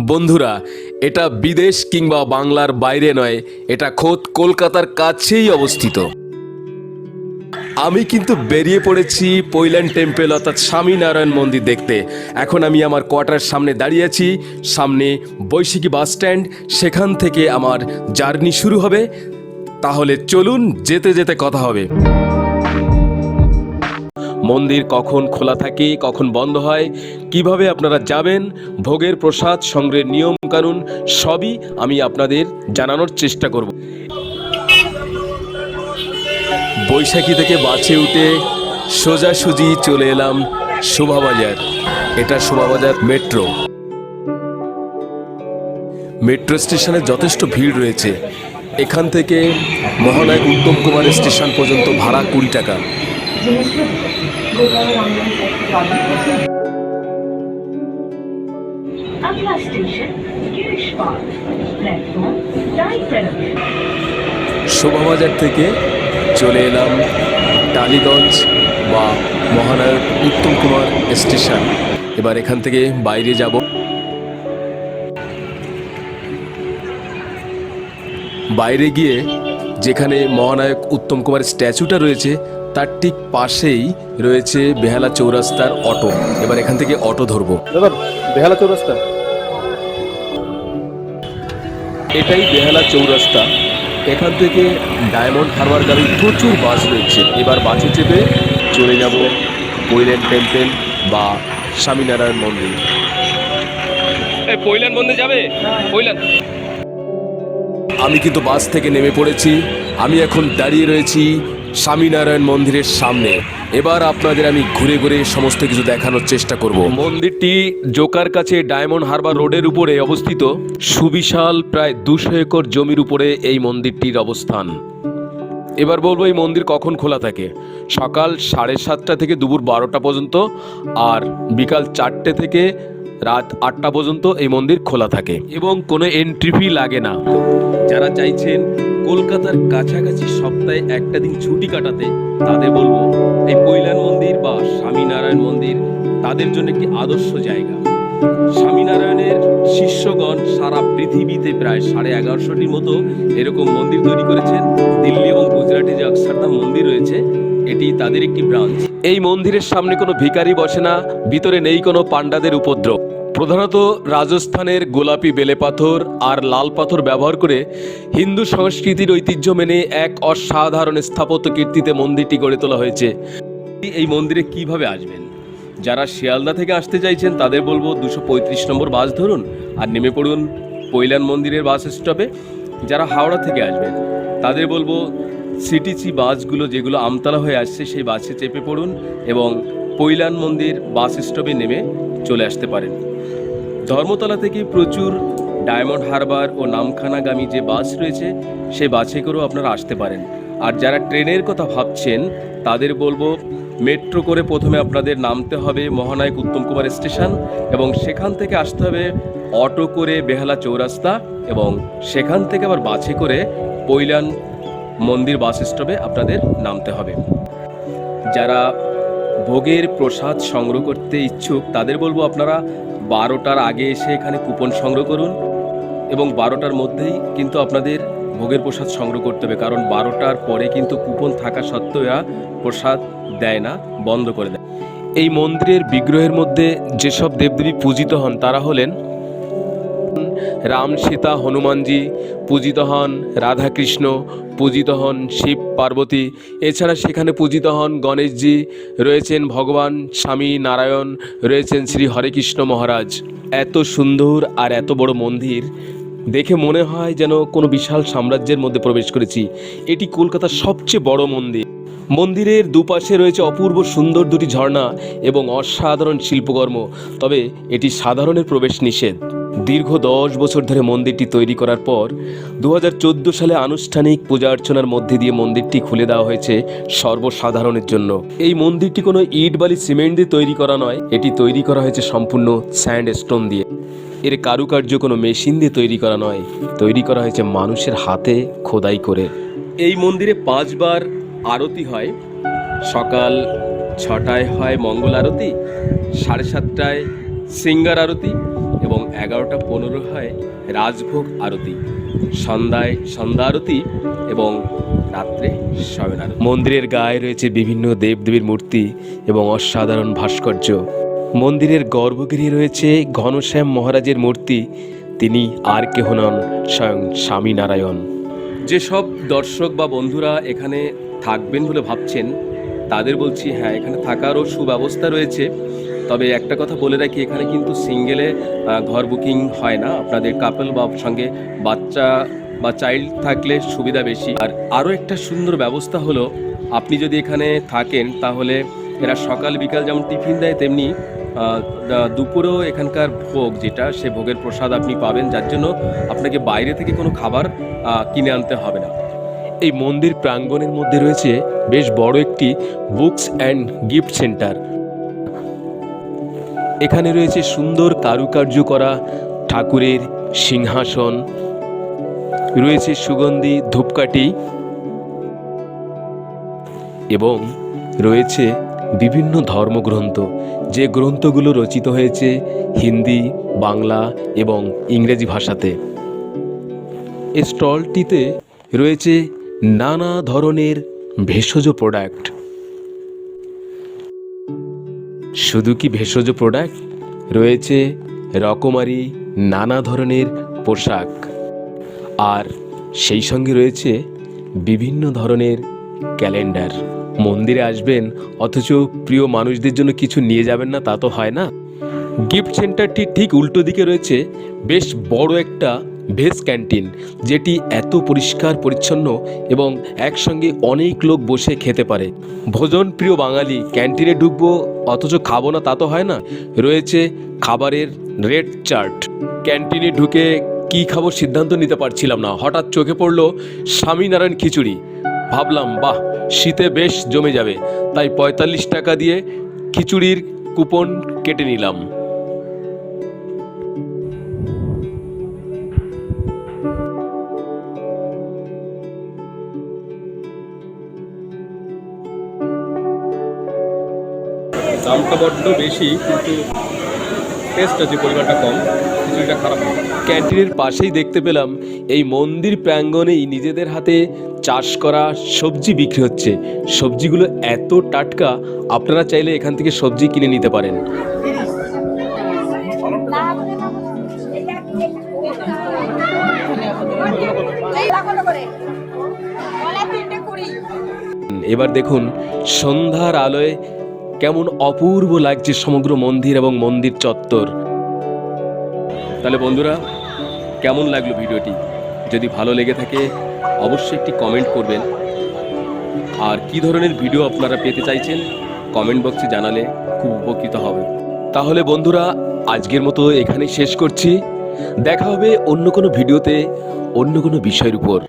বন্ধুরা, এটা বিদেশ কিংবা বাংলার বাইরে নয়, এটা খোদ কলকাতার কাছেই অবস্থিত। আমি কিন্তু বেরিয়ে পড়েছি পৈলান টেম্পল অর্থাৎ স্বামীনারায়ণ মন্দির দেখতে। এখন আমি আমার কোয়ার্টার সামনে দাঁড়িয়ে আছি, সামনে বৈশাখী বাস স্ট্যান্ড, সেখান থেকে আমার জার্নি শুরু হবে। তাহলে চলুন যেতে যেতে কথা হবে। মন্দির কখন খোলা থাকে, কখন বন্ধ হয়, কীভাবে আপনারা যাবেন, ভোগের প্রসাদ, সংগ্রহের নিয়ম কানুন, সবই আমি আপনাদের জানানোর চেষ্টা করব। বৈশাখী থেকে বাসে উঠে সোজাসুজি চলে এলাম শোভাবাজার। এটা শোভাবাজার মেট্রো। মেট্রো স্টেশনে যথেষ্ট ভিড় রয়েছে। এখান থেকে মহানায়ক উত্তম কুমার স্টেশন পর্যন্ত ভাড়া কুড়ি টাকা। শোভাবাজার থেকে চলে এলাম টালিগঞ্জ বা মহানায়ক উত্তম কুমার স্টেশন। এবার এখান থেকে বাইরে যাব। বাইরে গিয়ে যেখানে মহানায়ক উত্তম কুমার স্ট্যাচুটা রয়েছে তার ঠিক পাশেই রয়েছে বেহালা চৌরাস্তার অটো। এবার এখান থেকে অটো ধরবো। দাদা বেহালা চৌরাস্তা? এটাই বেহালা চৌরাস্তা। এখান থেকে ডায়মন্ড হারবারগামী প্রচুর বাস রয়েছে। এবার বাসে চেপে চলে যাব কৈলেন টেম্পেল বা স্বামীনারায়ণ মন্দির। পৈলান মন্দির যাবে? পৈলান আমি কিন্তু বাস থেকে নেমে পড়েছি। আমি এখন দাঁড়িয়ে রয়েছি স্বামীনারায়ণ মন্দিরের সামনে। এবার আপনাদের আমি ঘুরে ঘুরে সমস্ত কিছু দেখানোর চেষ্টা করব। মন্দিরটি জোকার কাছে ডায়মন্ড হারবার রোডের উপরে অবস্থিত। সুবিশাল প্রায় দুশো একর জমির উপরে এই মন্দিরটির অবস্থান। এবার বলব, এই মন্দির কখন খোলা থাকে? সকাল সাড়ে সাতটা থেকে দুপুর বারোটা পর্যন্ত, আর বিকাল চারটে থেকে রাত আটটা পর্যন্ত এই মন্দির খোলা থাকে এবং কোনো এন্ট্রি ফি লাগে না। যারা চাইছেন কলকাতার কাছাকাছি সপ্তাহে একটা দিন ছুটি কাটাতে, তাদের বলব, এই কৈলান মন্দির বা স্বামীনারায়ণ মন্দির তাদের জন্য একটি আদর্শ জায়গা। স্বামীনারায়ণের শিষ্যগণ সারা পৃথিবীতে প্রায় সাড়ে এগারোশোটির মতো এরকম মন্দির তৈরি করেছেন। দিল্লি এবং গুজরাটে যে অক্ষরধাম মন্দির রয়েছে, এটি তাদের একটি ব্রাঞ্চ। এই মন্দিরের সামনে কোনো ভিখারি বসে না, ভিতরে নেই কোনো পাণ্ডাদের উপদ্রব। প্রধানত রাজস্থানের গোলাপি বেলে পাথর আর লাল পাথর ব্যবহার করে হিন্দু সংস্কৃতির ঐতিহ্য মেনে এক অসাধারণ স্থাপত্য কীর্তিতে মন্দিরটি গড়ে তোলা হয়েছে। এই মন্দিরে কীভাবে আসবেন? যারা শিয়ালদা থেকে আসতে চাইছেন, তাদের বলব দুশো পঁয়ত্রিশ নম্বর বাস ধরুন আর নেমে পড়ুন কৈলান মন্দিরের বাস স্টপে। যারা হাওড়া থেকে আসবেন, তাদের বলব সিটিসি বাসগুলো যেগুলো আমতলা হয়ে আসছে, সেই বাসে চেপে পড়ুন এবং কৈলান মন্দির বাস স্টপে নেমে চলে আসতে পারেন। ধর্মতলা থেকে প্রচুর ডায়মন্ড হারবার ও নামখানাগামী যে বাস রয়েছে, সে বাসে করেও আপনারা আসতে পারেন। আর যারা ট্রেনের কথা ভাবছেন, তাদের বলব মেট্রো করে প্রথমে আপনাদের নামতে হবে মহানায়ক উত্তম কুমার স্টেশন এবং সেখান থেকে আসতে হবে অটো করে বেহালা চৌরাস্তা এবং সেখান থেকে আবার বাসে করে পৈলান মন্দির বাস স্টপে আপনাদের নামতে হবে। যারা ভোগের প্রসাদ সংগ্রহ করতে ইচ্ছুক, তাদের বলব আপনারা বারোটার আগে এসে এখানে কুপন সংগ্রহ করুন এবং বারোটার মধ্যেই কিন্তু আপনাদের ভোগের প্রসাদ সংগ্রহ করতে হবে, কারণ বারোটার পরে কিন্তু কুপন থাকা সত্ত্বেও প্রসাদ দেয় না, বন্ধ করে দেয়। এই মন্দিরের বিগ্রহের মধ্যে যেসব দেবদেবী পূজিত হন, তারা হলেন রাম সীতা হনুমানজি, পূজিত হন রাধাকৃষ্ণ, পূজিত হন শিব পার্বতী। এছাড়া সেখানে পূজিত হন গণেশজি, রয়েছেন ভগবান স্বামী নারায়ণ, রয়েছেন শ্রী হরেকৃষ্ণ মহারাজ। এত সুন্দর আর এত বড় মন্দির, দেখে মনে হয় যেন কোনো বিশাল সাম্রাজ্যের মধ্যে প্রবেশ করেছি। এটি কলকাতার সবচেয়ে বড় মন্দির। মন্দিরের দুপাশে রয়েছে অপূর্ব সুন্দর দুটি ঝর্ণা এবং অসাধারণ শিল্পকর্ম, তবে এটি সাধারণের প্রবেশ নিষেধ। দীর্ঘ দশ বছর ধরে মন্দিরটি তৈরি করার পর দু হাজার চোদ্দ সালে আনুষ্ঠানিক পূজা অর্চনার মধ্যে দিয়ে মন্দিরটি খুলে দেওয়া হয়েছে সর্বসাধারণের জন্য। এই মন্দিরটি কোনো ইট বালি সিমেন্ট দিয়ে তৈরি করা নয়, এটি তৈরি করা হয়েছে সম্পূর্ণ স্যান্ড স্টোন দিয়ে। এর কারুকার্য কোনো মেশিন দিয়ে তৈরি করা নয়, তৈরি করা হয়েছে মানুষের হাতে খোদাই করে। এই মন্দিরে পাঁচবার আরতি হয়, সকাল ছটায় হয় মঙ্গল আরতি, সাড়ে সাতটায় সিঙ্গার আরতি এবং এগারোটা পনেরো হয় রাজভোগ আরতি। সন্ধ্যায় সন্ধ্যা আরতি এবং রাত্রে শয়ন আরতি মন্দিরের গায়ে রয়েছে বিভিন্ন দেবদেবীর মূর্তি এবং অসাধারণ ভাস্কর্য। মন্দিরের গর্ভগৃহে রয়েছে ঘনশ্যাম মহারাজের মূর্তি। তিনি আর কেহ নন, স্বয়ং স্বামীনারায়ণ যেসব দর্শক বা বন্ধুরা এখানে থাকবেন বলে ভাবছেন, তাদের বলছি হ্যাঁ এখানে থাকারও সুব্যবস্থা রয়েছে। তবে একটা কথা বলে রাখি, এখানে কিন্তু সিঙ্গেলে ঘর বুকিং হয় না। আপনাদের কাপল বা সঙ্গে বাচ্চা বা চাইল্ড থাকলে সুবিধা বেশি। আর আরও একটা সুন্দর ব্যবস্থা হলো, আপনি যদি এখানে থাকেন, তাহলে এরা সকাল, বিকাল যেমন টিফিন দেয়, তেমনি দুপুরেও এখানকার ভোগ, যেটা সে ভোগের প্রসাদ আপনি পাবেন, যার জন্য আপনাকে বাইরে থেকে কোনো খাবার কিনে আনতে হবে না। এই মন্দির প্রাঙ্গণের মধ্যে রয়েছে বেশ বড় একটি বুকস অ্যান্ড গিফট সেন্টার এখানে রয়েছে সুন্দর কারুকার্য করা ঠাকুরের সিংহাসন, রয়েছে সুগন্ধি, ধূপকাঠি এবং রয়েছে বিভিন্ন ধর্মগ্রন্থ। যে গ্রন্থগুলো রচিত হয়েছে হিন্দি, বাংলা এবং ইংরেজি ভাষাতে। স্টলটিতে রয়েছে নানা ধরনের ভেষজ প্রোডাক্ট। শুধু কি ভেষজ প্রোডাক্ট রয়েছে রকমারি, নানা ধরনের পোশাক। আর সেই সঙ্গে রয়েছে বিভিন্ন ধরনের ক্যালেন্ডার মন্দিরে আসবেন, অথচ প্রিয় মানুষদের জন্য কিছু নিয়ে যাবেন না, তা তো হয় না। গিফট সেন্টারটি ঠিক উল্টো দিকে রয়েছে বেশ বড় একটা ভেজ ক্যান্টিন, যেটি এত পরিষ্কার, পরিচ্ছন্ন এবং একসঙ্গে অনেক লোক বসে খেতে পারে। ভোজন প্রিয় বাঙালি, ক্যান্টিনে ঢুকবো, অথচ খাব না তা তো হয় না। রয়েছে খাবারের রেড চার্ট। ক্যান্টিনে ঢুকে কি খাব সিদ্ধান্ত নিতে পারছিলাম না। হঠাৎ চোখে পড়ল স্বামীনারায়ণ খিচুড়ি। ভাবলাম, বাহ, শীতে বেশ জমে যাবে। তাই পঁয়তাল্লিশ টাকা দিয়ে খিচুড়ির কুপন কেটে নিলাম। দামটা বড্ড বেশি কিন্তু টেস্ট আছে পরিমাণটা কম খিচুড়িটা খারাপ। ক্যান্টিনের পাশেই দেখতে পেলাম এই মন্দির প্রাঙ্গণেই নিজেদের হাতে চাষ করা সবজি বিক্রি হচ্ছে। সবজিগুলো এত টাটকা আপনারা চাইলে এখান থেকে সবজি কিনে নিতে পারেন। এবার দেখুন সন্ধ্যার আলোয় কেমন অপূর্ব লাগছে সমগ্র মন্দির এবং মন্দির চত্বর। তাহলে বন্ধুরা, কেমন লাগল ভিডিওটি? যদি ভালো লেগে থাকে, অবশ্যই একটি কমেন্ট করবেন। আর কি ধরনের ভিডিও আপনারা পেতে চাইছেন, কমেন্ট বক্সে জানালে খুব উপকৃত হবে। তাহলে বন্ধুরা, আজকের মতো এখানে শেষ করছি। দেখা হবে অন্য কোনো ভিডিওতে অন্য কোনো বিষয়ের উপর।